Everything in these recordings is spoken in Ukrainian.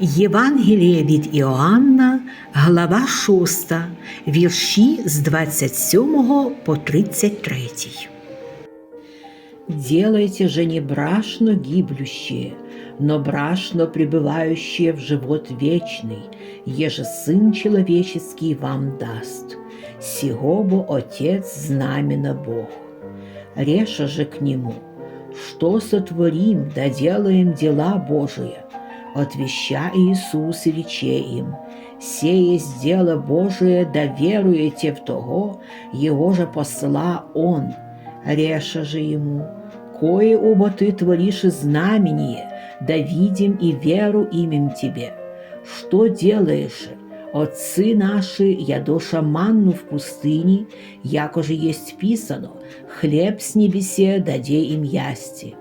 Євангеліє від Іоанна, глава 6, вірші з 27 по 33. Делайте же не брашно гиблющее, но брашно пребывающее в живот вечный, еже Сын Человеческий вам даст. Сего бо Отец знамена Бог. Реша же к Нему, что сотворим, да делаем дела Божие, отвеща Иисус и рече им, «Се есть дело Божие, да веруете в того, Его же посла Он». Реша же ему, «Кое оба ты творишь знамение, да видим и веру имем тебе. Что делаешь? Отцы наши, ядоша манну в пустыне, яко же есть писано, хлеб с небесе даде им ясти».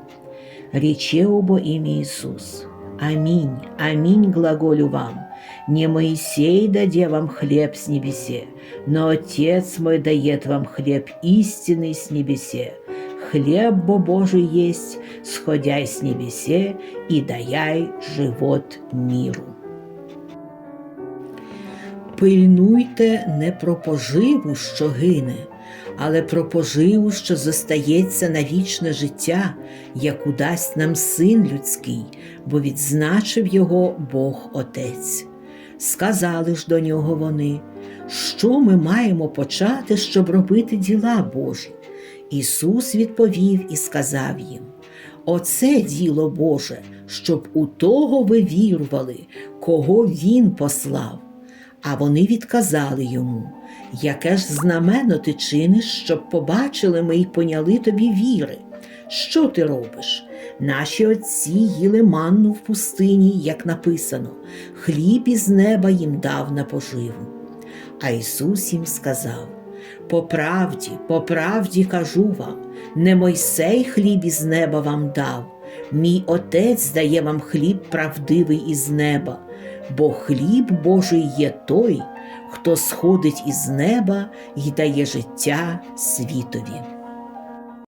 Рече оба имя Иисус. Аминь, аминь глаголю вам. Не Моисей даде вам хлеб с небесе, но Отец мой дает вам хлеб истинный с небесе. Хлеб бо Божий есть, сходяй с небесе и даяй живот миру. Пильнуйте не про поживу, що гине, але про поживу, що зостається на вічне життя, яку дасть нам син людський, бо відзначив його Бог Отець. Сказали ж до нього вони, що ми маємо почати, щоб робити діла Божі. Ісус відповів і сказав їм: Оце діло Боже, щоб у того ви вірували, кого Він послав. А вони відказали йому, яке ж знамено ти чиниш, щоб побачили ми й поняли тобі віри. Що ти робиш? Наші отці їли манну в пустині, як написано, хліб із неба їм дав на поживу. А Ісус їм сказав: По правді, по правді кажу вам, не Мойсей хліб із неба вам дав, мій Отець дає вам хліб правдивий із неба, бо хліб Божий є той, хто сходить із неба і дає життя світові.